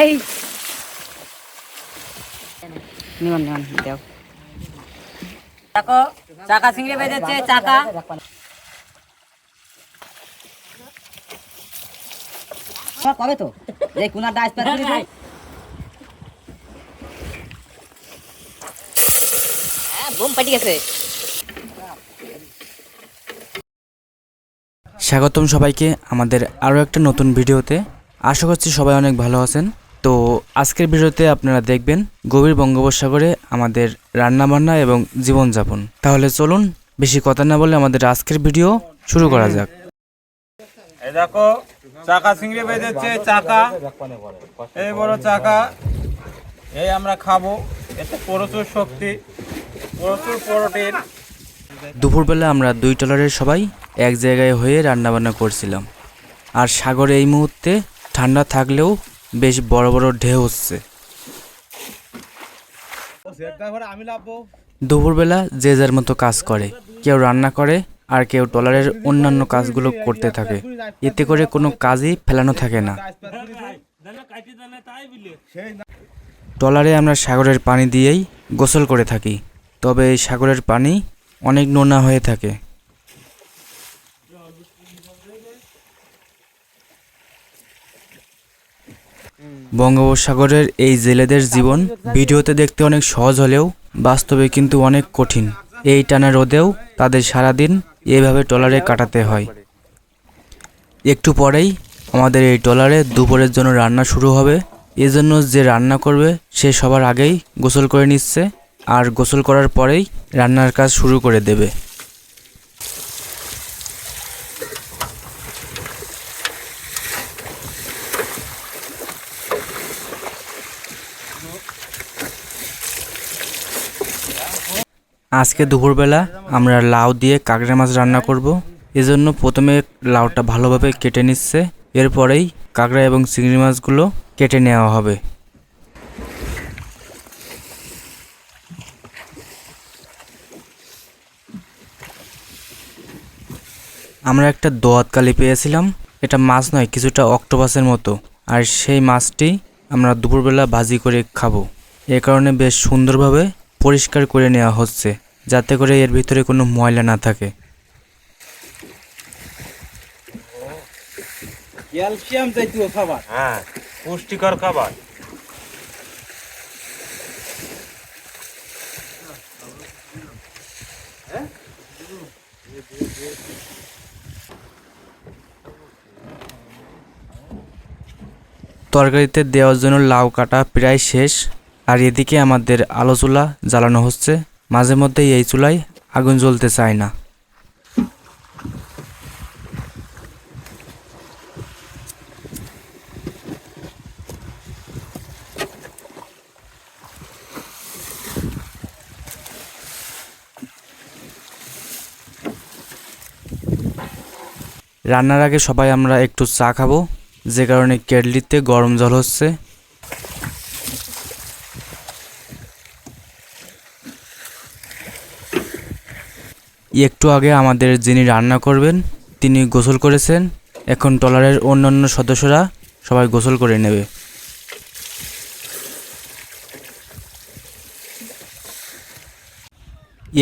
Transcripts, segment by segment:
এই। নিমন নিমন দেও। দেখো চাকা চিংড়ি বেঁধেছে চাকা। কবে তো? এই কুনার ডাইস পাস করে দে। বুম ফাটি গেছে। স্বাগতম সবাইকে আমাদের আরও একটা নতুন ভিডিওতে। আশা করছি সবাই অনেক ভালো আছেন। তো আজকের ভিডিওতে আপনারা দেখবেন গভীর বঙ্গোপসাগরে আমাদের রান্নাবান্না এবং জীবনযাপন। তাহলে চলুন বেশি কথা না বলে আমাদের আজকের ভিডিও শুরু করা যাক। এই দেখো চাকা চিংড়ি বেঁধেছে চাকা। এই বড় চাকা। এই আমরা খাব। এতে প্রচুর শক্তি প্রচুর প্রোটিন। দুপুরবেলা আমরা দুই টলারের সবাই এক জায়গায় হয়ে রান্নাবান্না করছিলাম। আর সাগরে এই মুহূর্তে ঠান্ডা থাকলেও বেশ বড় বড় ঢেউ হচ্ছে। দুপুরবেলা যে যার মতো কাজ করে। কেউ রান্না করে আর কেউ টলারের অন্যান্য কাজগুলো করতে থাকে। এতে করে কোনো কাজই ফেলানো থাকে না। টলারে আমরা সাগরের পানি দিয়েই গোসল করে থাকি। তবে এই সাগরের পানি অনেক নোনা হয়ে থাকে। বঙ্গোপসাগরের এই জেলেদের জীবন ভিডিওতে দেখতে অনেক সহজ হলেও বাস্তবে কিন্তু অনেক কঠিন। এই টানা রোদেও তাদের সারাদিন এভাবে ট্রলারে কাটাতে হয়। একটু পরেই আমাদের এই ট্রলারে দুপুরের জন্য রান্না শুরু হবে। এজন্য যে রান্না করবে সে সবার আগেই গোসল করে নিচ্ছে আর গোসল করার পরেই রান্নার কাজ শুরু করে দেবে। আজকে দুপুরবেলা আমরা লাউ দিয়ে কাঁকড়া মাছ রান্না করব। এজন্য প্রথমে লাউটা ভালোভাবে কেটে নিচ্ছে। এরপরেই কাঁকড়া এবং চিংড়ি মাছগুলো কেটে নেওয়া হবে। আমরা একটা দোয়াতকালি পেয়েছিলাম। এটা মাছ নয়, কিছুটা অক্টোপাসের মতো। আর সেই মাছটি আমরা দুপুরবেলা ভাজি করে খাব। এ কারণে বেশ সুন্দরভাবে পরিষ্কার করে নেওয়া হচ্ছে। যাতে করে এর ভিতরে কোনো ময়লা না থাকে। ক্যালসিয়াম জাতীয় খাবার। হ্যাঁ পুষ্টিকর খাবার। তরকারিতে দেওয়ার জন্য লাউ কাটা প্রায় শেষ আর এদিকে আমাদের আলো চুলা জ্বালানো হচ্ছে। মাঝে মধ্যেই এই চুলায় আগুন জ্বলতে চায় না। রান্নার আগে সবাই আমরা একটু চা খাব। যে কারণে কেটলিতে গরম জল হচ্ছে। একটু আগে আমাদের যিনি রান্না করবেন, তিনি গোসল করেছেন। এখন টলারের অন্যান্য সদস্যরা সবাই গোসল করে নেবে।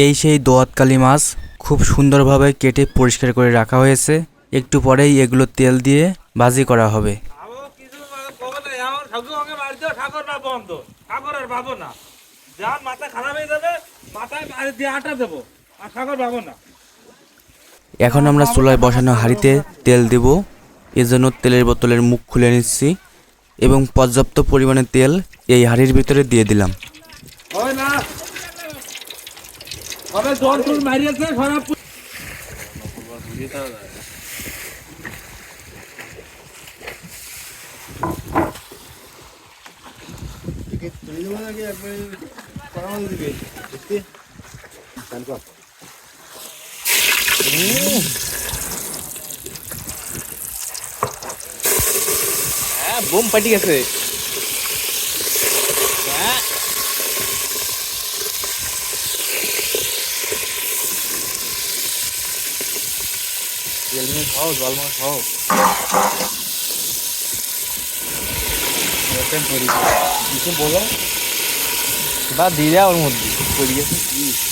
এই সেই দোয়াতকালি মাছ খুব সুন্দরভাবে কেটে পরিষ্কার করে রাখা হয়েছে। একটু পরেই এগুলো তেল দিয়ে ভাজি করা হবে। খারাপ হয়ে যাবে, মাথায় দিয়ে আটা দেবো। এখন আমরা চুলায় বসানো হাঁড়িতে তেল দেব। এজন্য তেলের বোতলের মুখ খুলে নিচ্ছি এবং পর্যাপ্ত পরিমাণে তেল এই হাঁড়ির ভিতরে দিয়ে দিলাম। হয়, বুম ফাটি গেছে। খাও, জল মাছ খাও। কিছু বলো? বা দিয়ে দেওয়া ওর মধ্যে। পড়ে গেছে কি?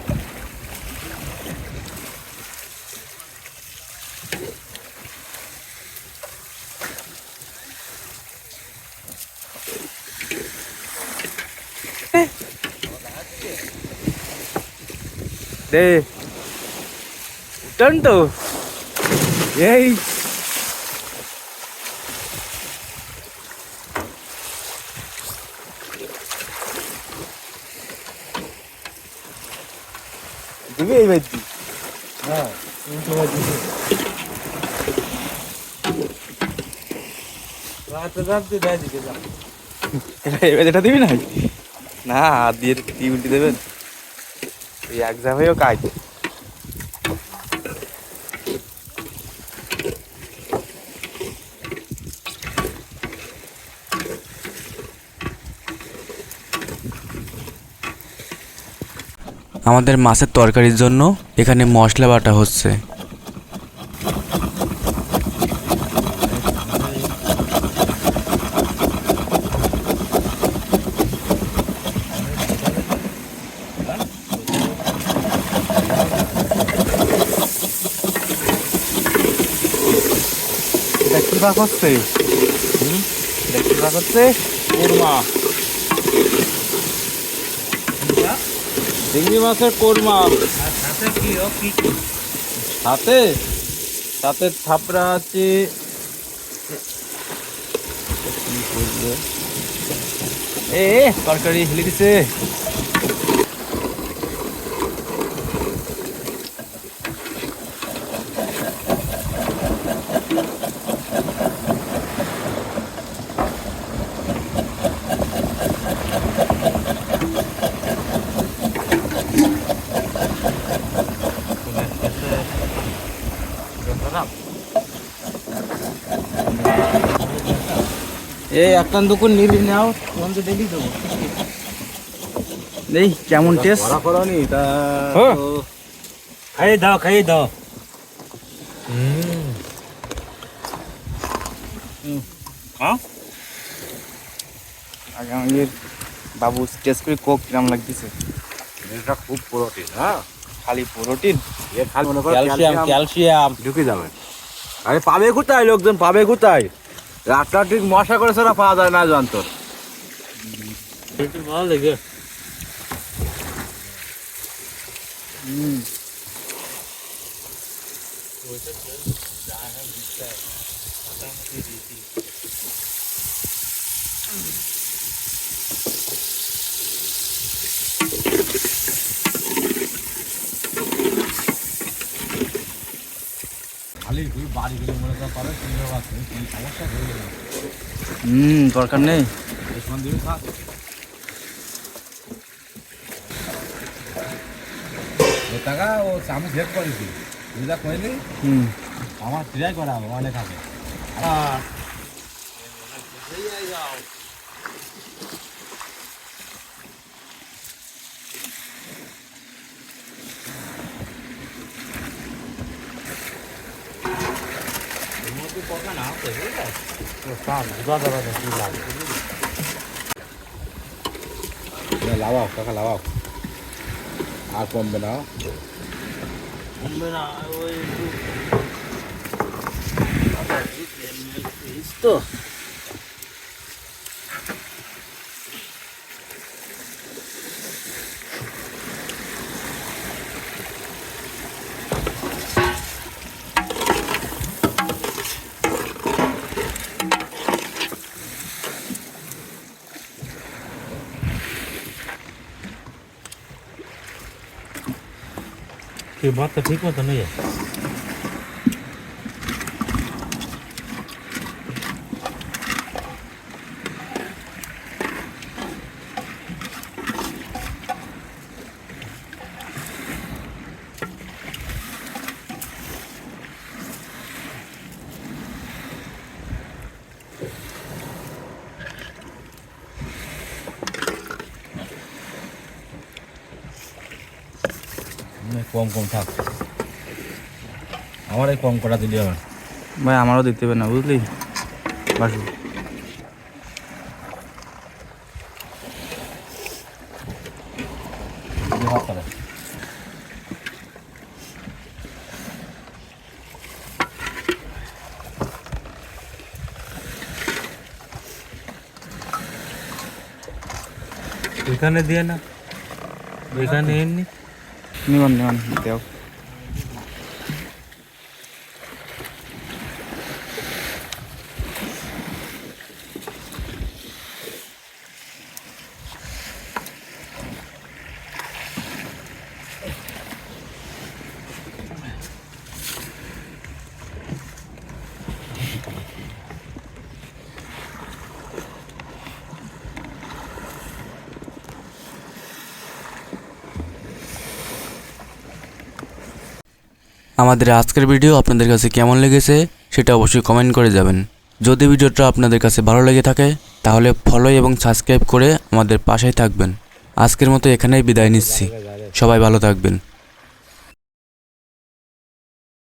দে উঠান তো এই দিবি এই বাইতি এবার এটা দিবি না না হাত দিয়ে টি উল্টি দেবেন ওই এক জায়গায়ও কাজ। আমাদের মাছের তরকারির জন্য এখানে মশলা বাটা হচ্ছে। এটা কি ভাগ হচ্ছে হুম? এটা কি ভাগ হচ্ছে কোরমা। চিংড়ি মাছের কোরমা। সাথে? সাথে থাপড়া আছে। এ, তরকারি হেলে দিছে। এই একটা দুকুন নিলি নাও তখন তো ডেলি দেবো। এই কেমন টেস্ট করনি তা। খাইয়ে দাও খাইয়ে দাও। আগে আমাদের বাবু টেস্ট করে কোক কিরাম লাগতেছে। এটা খুব প্রোটিন হ্যাঁ? খালি প্রোটিন ক্যালসিয়াম ক্যালসিয়াম। ঢুকে যাবে। আরে পাবে কোথায় লোকজন? পাবে কোথায়? রাতটা ঠিক মশা করে ছাড়া পাওয়া যায় না যন্তর ভালো লেগে। খালি তুই বাড়ি গেলে মনে কর পাবে কি আছে কি সমস্যা হয়ে গেল। হুম দরকার নেই। দুশ্মন দিবি থাক টাকা ও আমি ভেদ করেছি। তুই যা কইলি হুম। আমার ট্রাই করা হবে অনেক আগে। লাগাও টাকা লাগাও আর কমবে না তো তুই ভাতটা ঠিক মতো নিয়ে কম কম থাক। আমার এই কম করা দিলি আমার ভাই আমারও দিতে হবে না বুঝলি? বাসু। এখানে দিয়ে না। এখানে এমনি নিবান নিবান দেও আমাদের আজকের ভিডিও আপনাদের কাছে কেমন লেগেছে সেটা অবশ্যই কমেন্ট করে যাবেন। যদি ভিডিওটা আপনাদের কাছে ভালো লেগে থাকে, তাহলে ফলো এবং সাবস্ক্রাইব করে আমাদের পাশেই থাকবেন। আজকের মতো এখানেই বিদায় নিচ্ছি। সবাই ভালো থাকবেন।